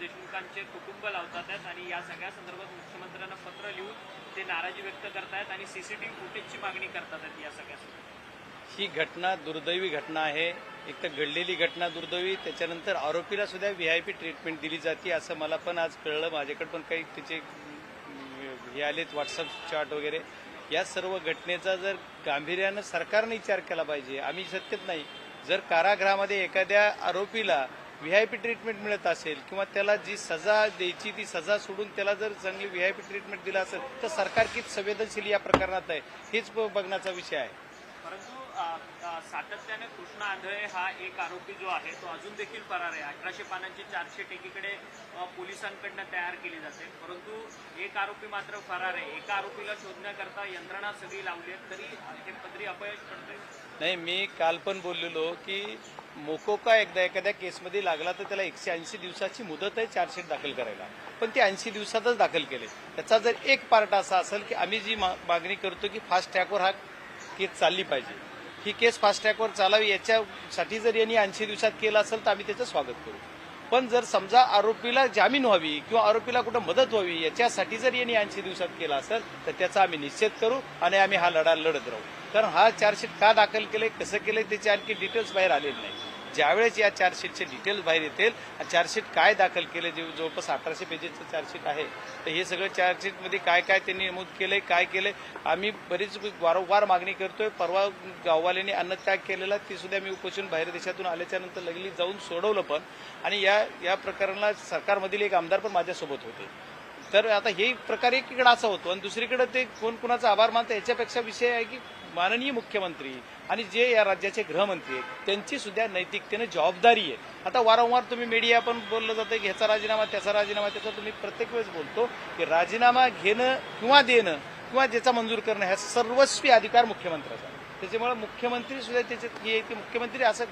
देशमुखांचे कुटुंब लावतात आहेत आणि या सगळ्या संदर्भात मुख्यमंत्र्यांना पत्र लिहून ते नाराजी व्यक्त करतायत आणि सीसीटीव्ही फुटेजची मागणी करतात या सगळ्या संदर्भात. ही घटना दुर्दैवी घटना आहे. एक तर घडलेली घटना दुर्दैवी त्याच्यानंतर आरोपीला सुद्धा व्ही आय पी ट्रीटमेंट दिली जाते असं मला पण आज कळलं. माझ्याकडे पण काही त्याचे हे आलेत व्हॉट्सअप चॅट वगैरे. या सर्व घटनेचा जर गांभीर्यानं सरकारने विचार केला पाहिजे आम्ही शक्यत नाही. जर कारागृहामध्ये एखाद्या आरोपीला व्ही आय पी ट्रीटमेंट मिळत असेल किंवा त्याला जी सजा द्यायची ती सजा सोडून त्याला जर चांगली व्ही आय पी ट्रीटमेंट दिला असेल तर सरकार किती संवेदनशील या प्रकरणात आहे हेच बघण्याचा विषय आहे. परंतु सातत्याने कृष्णा आंधळे हा एक आरोपी जो आहे तो अजून देखील फरार आहे. अठराशे पानांची चार्जशीट एकीकडे अ, पोलिसांकडनं तयार केली जाते. परंतु एक आरोपी मात्र फरार आहे. एका आरोपीला शोधण्याकरता यंत्रणा सगळी लावली आहे तरी हे पदरी अपयश पडतंय. नाही मी काल पण बोललेलो की मोकोका एकदा एखाद्या केसमध्ये लागला तर त्याला एकशे ऐंशी दिवसाची मुदत आहे चार्जशीट दाखल करायला. पण ते ऐंशी दिवसातच दाखल केले. त्याचा जर एक पार्ट असा असेल की आम्ही जी मा- मागणी करतो की फास्ट ट्रॅकवर हा केस चालली पाहिजे. ही केस फास्ट ट्रॅकवर चालावी याच्यासाठी जर यांनी ऐंशी दिवसात केलं असेल तर आम्ही त्याचं स्वागत करू. पण जर समजा आरोपीला जामीन व्हावी किंवा आरोपीला कुठं मदत व्हावी याच्यासाठी जर यांनी ऐंशी दिवसात केला असेल तर त्याचा आम्ही निश्चित करू आणि आम्ही हा लढा लढत राहू. कारण हा चार्जशीट का दाखल केलंय कसं केलं त्याचे आणखी डिटेल्स बाहेर आलेले नाही ज्यावेळेस या चार्जशीटचे डिटेल्स बाहेर येतील चार्जशीट काय दाखल केले जे जवळपास अठराशे पेजेसचं चार्जशीट आहे तर हे सगळं चार्जशीटमध्ये काय काय त्यांनी नमूद केलंय काय केलंय आम्ही बरीच वारंवार मागणी करतोय. परवा गाववाल्यांनी अन्नत्याग केलेला ते सुद्धा मी उपोषण बाहेर देशातून आल्याच्यानंतर लगली जाऊन सोडवलं पण आणि या या प्रकरणाला सरकारमधील एक आमदार पण माझ्यासोबत होते. तर आता हे प्रकार एकीकडे असा होतो आणि दुसरीकडे ते कोण कुणाचा आभार मानतं याच्यापेक्षा विषय आहे की माननीय मुख्यमंत्री आणि जे या राज्याचे गृहमंत्री आहेत त्यांची सुद्धा नैतिकतेनं जबाबदारी आहे. आता वारंवार तुम्ही मीडिया पण बोललं जातं की ह्याचा राजीनामा त्याचा राजीनामा त्याचा तुम्ही प्रत्येक वेळेस बोलतो की राजीनामा घेणं किंवा देणं किंवा ज्याचा मंजूर करणं ह्या सर्वस्वी अधिकार मुख्यमंत्र्याचा त्याच्यामुळे मुख्यमंत्री सुद्धा त्याच्यात हे आहे की मुख्यमंत्री असं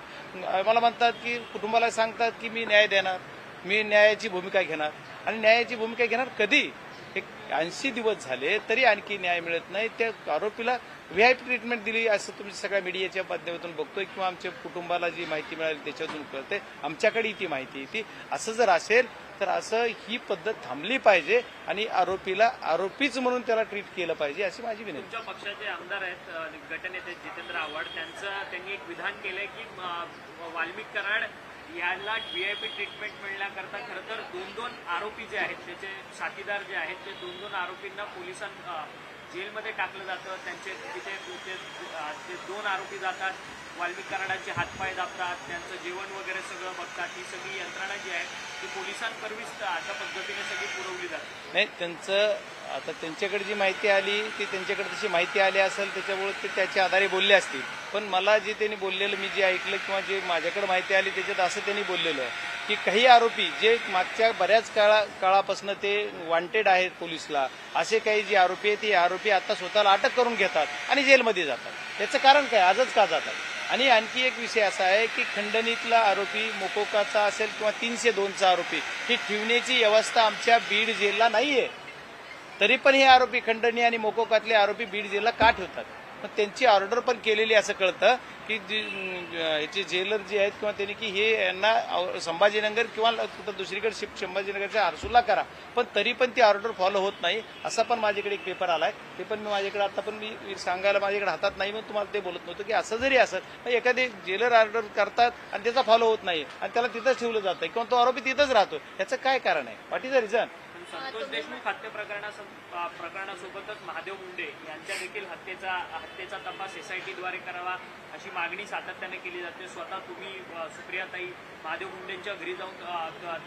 मला म्हणतात की कुटुंबाला सांगतात की मी न्याय देणार मी न्यायाची भूमिका घेणार. आणि न्यायाची भूमिका घेणार कधी? एक ऐंशी दिवस झाले तरी आणखी न्याय मिळत नाही. त्या आरोपीला व्ही आय पी ट्रीटमेंट दिली असं तुम्ही सगळ्या मीडियाच्या माध्यमातून बघतोय किंवा आमच्या कुटुंबाला जी माहिती मिळाली त्याच्यातून कळते आमच्याकडे ती माहिती येते असं जर असेल तर असं ही पद्धत थांबली पाहिजे आणि आरोपीला आरोपीच म्हणून त्याला ट्रीट केलं पाहिजे अशी माझी विनंती. तुमच्या पक्षाचे आमदार आहेत गटनेते जितेंद्र आव्हाड. त्यांचं त्यांनी एक विधान केलंय की वाल्मिक कराड याला व्हीआयपी ट्रीटमेंट मिळण्याकरता खरं तर दोन दोन आरोपी जे आहेत त्याचे साथीदार जे आहेत ते दोन दोन आरोपींना पोलिसां जेलमध्ये टाकलं जातं त्यांचे तिथे जे ते दोन आरोपी जातात वाल्मिक कराडांचे हातपाय दाबतात त्यांचं जेवण वगैरे सगळं बघतात ही सगळी यंत्रणा जी आहे ती पोलिसांकरवीच अशा पद्धतीने सगळी पुरवली जाते. नाही त्यांचं आता त्यांच्याकडे जी माहिती आली ती त्यांच्याकडे तशी माहिती आली असेल त्याच्यामुळे ते त्याच्या आधारे बोलले असतील. पण मला जे त्यांनी बोललेलं मी जे ऐकलं किंवा जे माझ्याकडे माहिती आली त्याच्यात असं त्यांनी बोललेलं आहे. की काही आरोपी जे मागच्या बऱ्याच काळा काळापासून ते वॉन्टेड आहेत पोलिसला असे काही जे आरोपी आहेत ते आरोपी आता स्वतःला अटक करून घेतात आणि जेलमध्ये जातात. याचं कारण काय? आजच का जातात? आणि आणखी एक विषय असा आहे की खंडणीतला आरोपी मोकोकाचा असेल किंवा तीनशे दोनचा आरोपी ही ठेवण्याची व्यवस्था आमच्या बीड जेलला नाहीये. तरी पण हे आरोपी खंडणी आणि मोकोकातले आरोपी बीड जेलला का ठेवतात? पण त्यांची ऑर्डर पण केलेली असं कळतं की जी जेलर जे आहेत किंवा त्यांनी की हे यांना संभाजीनगर किंवा कुठं दुसरीकडे शिफ्ट संभाजीनगरच्या आरसूला करा. पण तरी पण ती ऑर्डर फॉलो होत नाही असा पण माझ्याकडे एक पेपर आलाय. ते पण मी माझ्याकडे आता पण मी सांगायला माझ्याकडे हातात नाही म्हणून तुम्हाला ते बोलत नव्हतं की असं जरी असत एखादी एखादे जेलर ऑर्डर करतात आणि त्याचा फॉलो होत नाही आणि त्याला तिथंच ठेवलं जातं किंवा तो आरोपी तिथंच राहतो याचं काय कारण आहे? What is a reason Santosh Deshmukh हत्या प्रकरणासोबतच महादेव मुंडे यांच्या देखील हत्येचा हत्येचा तपास एसआयटीद्वारे करावा अशी मागणी सातत्याने केली जाते. स्वतः तुम्ही सुप्रियाताई महादेव मुंडेंच्या घरी जाऊन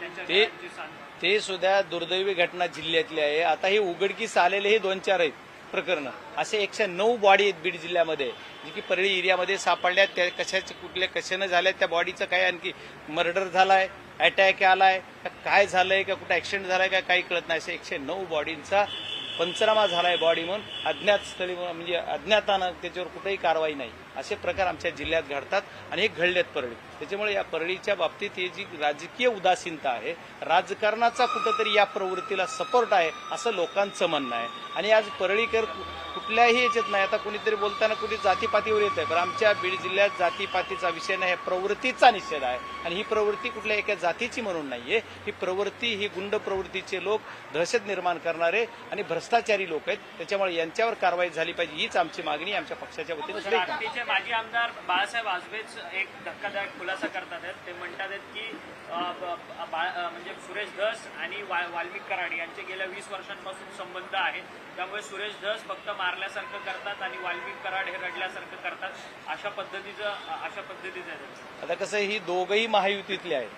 त्यांच्या ते- सुद्धा दुर्दैवी घटना जिल्ह्यातली आहे. आता हे उघडकीस आलेले हे दोन चार आहेत प्रकरण. असे एकशे नऊ बॉडी आहेत बीड जिल्ह्यामध्ये जी की परळी एरियामध्ये सापडल्या त्या कशाच्या कुठल्या कशानं झाल्या त्या बॉडीचं काय आणखी मर्डर झालाय? अटॅक आलाय. का काय झालंय का कुठं ऍक्सिडेंट झालाय का काही कळत नाही. असे एकशे नऊ बॉडींचा पंचनामा झालाय बॉडी म्हणून. अज्ञात स्थळी म्हणजे अज्ञातानं त्याच्यावर कुठेही कारवाई नाही. असे प्रकार आमच्या जिल्ह्यात घडतात आणि हे घडलेत परळी. त्याच्यामुळे या परळीच्या बाबतीत ही जी राजकीय उदासीनता आहे राजकारणाचा कुठंतरी या प्रवृत्तीला सपोर्ट आहे असं लोकांचं म्हणणं आहे. आणि आज परळीकर कुठल्याही याच्यात नाही. आता कुणीतरी बोलताना कुणी जातीपातीवर येत आहे पण आमच्या बीड जिल्ह्यात जातीपातीचा विषय नाही प्रवृत्तीचा निषेध आहे. आणि ही प्रवृत्ती कुठल्या एका जातीची म्हणून नाहीये. ही प्रवृत्ती ही गुंड प्रवृत्तीचे लोक दहशत निर्माण करणारे आणि भ्रष्टाचारी लोक आहेत. त्याच्यामुळे यांच्यावर कारवाई झाली पाहिजे हीच आमची मागणी आमच्या पक्षाच्या वतीनं. माजी आमदार बाळासाहेब आजबेच एक धक्कादायक खुलासा करतात. ते म्हणतात की बाळ- म्हणजे सुरेश धस आणि वा- वाल्मिक कराड यांचे गेल्या वीस वर्षांपासून संबंध आहेत. त्यामुळे सुरेश धस फक्त मारल्यासारखं करतात आणि वाल्मिक कराड हे रडल्यासारखं करतात अशा पद्धतीचं अशा पद्धतीचं आहे. आता कसं आहे, ही दोघंही महायुतीतले आहेत.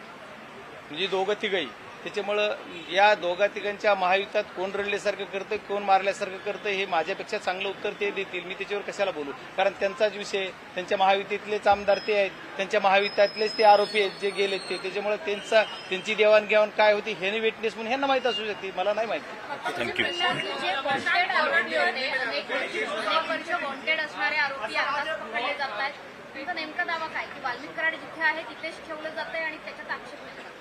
म्हणजे दोघं तिघही. त्याच्यामुळं या दोघा तिघांच्या महायुतात कोण रडल्यासारखं करतं कोण मारल्यासारखं करतं हे माझ्यापेक्षा चांगलं उत्तर ते देतील. मी त्याच्यावर कशाला बोलू? कारण त्यांचाच विषय त्यांच्या महायुतीतलेच आमदार ते आहेत त्यांच्या महायुतीतलेच ते आरोपी आहेत जे गेलेत ते. त्याच्यामुळे त्यांचा त्यांची देवाणघेवाण काय होती हे विटनेस म्हणून ह्यांना माहीत असू शकते. मला नाही माहिती. थँक्यू नेमका दावा काय? की वाल्मिक कराड जिथे आहे तिथेच ठेवलं जात आहे आणि त्याच्यात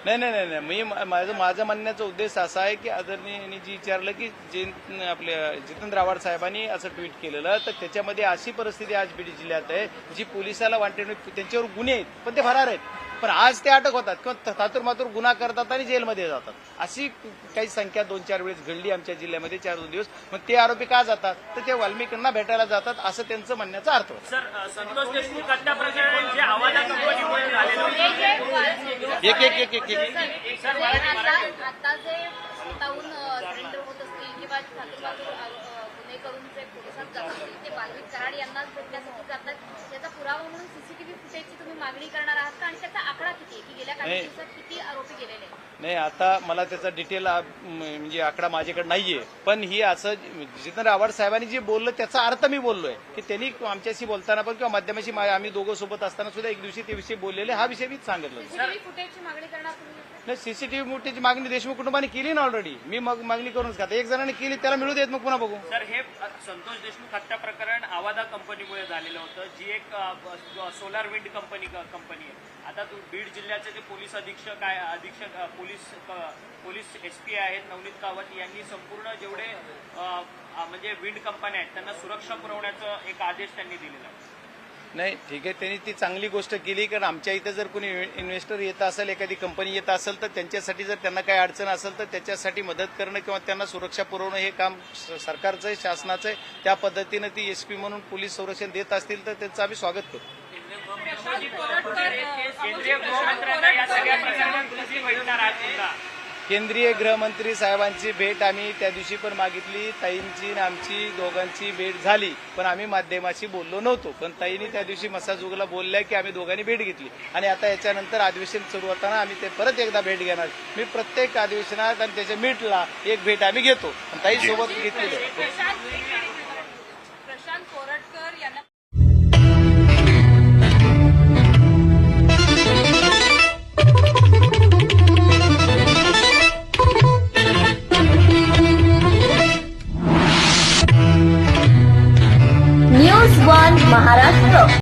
नाही नाही नाही नाही. मी माझं माझं म्हणण्याचा उद्देश असा आहे की आदरणीयांनी जी विचारलं की जे आपल्या जितेंद्र आव्हाड साहेबांनी असं ट्विट केलेलं तर त्याच्यामध्ये अशी परिस्थिती आज बीड जिल्ह्यात आहे जी पोलिसाला वाटेल त्यांच्यावर गुन्हे आहेत पण ते फरार आहेत. पण आज ते अटक होतात. किंवा तातूर मातूर गुन्हा करतात आणि जेलमध्ये जातात. अशी काही संख्या दोन चार वेळेस घडली आमच्या जिल्ह्यामध्ये चार दोन दिवस. मग ते आरोपी का जातात? तर ते वाल्मिकांना भेटायला जातात असं त्यांचं म्हणण्याचा अर्थ एक एक एक. एक एक गुन्हे करून जे पोलिसात जात असतील ते वाल्मिक कराड यांनाच भेटण्यासाठी जातात. याचा पुरावा म्हणून सीसीटीव्ही फुटेजची तुम्ही मागणी करणार आहात का? आणि त्याचा आकडा किती आहे? की गेल्या काही नाही. दिवसात किती आरोपी गेलेले? नाही आता मला त्याचा डिटेल म्हणजे आकडा माझ्याकडे नाहीये. पण ही असं जितेंद्र आव्हाड साहेबांनी जे बोललं त्याचा अर्थ मी बोललोय. की त्यांनी आमच्याशी बोलताना पण किंवा माध्यमाशी आम्ही दोघं सोबत असताना सुद्धा एक दिवशी ते विषयी बोललेले हा विषय मीच सांगितलं फुटेजची मागणी करणार नाही सीसीटीव्ही मोठीची मागणी देशमुख कुटुंबाने केली ना ऑलरेडी मी मग मागणी करूनच का एक जणांनी केली त्याला मिळू देत मग पुन्हा बघू. सर हे संतोष देशमुख हत्या प्रकरण आवादा कंपनीमुळे झालेलं होतं जी एक अ, सोलार विंड कंपनी कंपनी आहे. आता तू बीड जिल्ह्याचे जे पोलीस अधीक्षक आहे अधीक्षक अ, पोलीस क- पोलीस एस पी आहेत नवनीत कावत यांनी संपूर्ण जेवढे अ, अ, म्हणजे विंड कंपन्या आहेत त्यांना सुरक्षा पुरवण्याचा एक आदेश त्यांनी दिलेला आहे. नाही ठीक आहे त्यांनी ती चांगली गोष्ट केली कारण आमच्या इथं जर कोणी इन्व्हेस्टर येत असेल एखादी कंपनी येत असेल तर त्यांच्यासाठी जर त्यांना काही अडचण असेल तर त्याच्यासाठी मदत करणं किंवा त्यांना सुरक्षा पुरवणं हे काम स- सरकारचं आहे शासनाचं आहे. त्या पद्धतीनं ती एसपी म्हणून पोलीस संरक्षण देत असतील तर त्यांचं आम्ही स्वागत करू. केंद्रीय केंद्रीय गृहमंत्री साहेबांची भेट आम्ही त्या दिवशी पण मागितली. ताईंची आणि आमची दोघांची भेट झाली. पण आम्ही माध्यमाशी बोललो नव्हतो. पण ताईंनी त्या दिवशी मसाजुगला बोलल्या की आम्ही दोघांनी भेट घेतली. आणि आता याच्यानंतर अधिवेशन सुरू होताना आम्ही ते परत एकदा भेट घेणार. मी प्रत्येक अधिवेशनात आणि त्याच्या मीटला एक भेट आम्ही घेतो. आणि ताई सोबत घेतलेली आहे. प्रशांत.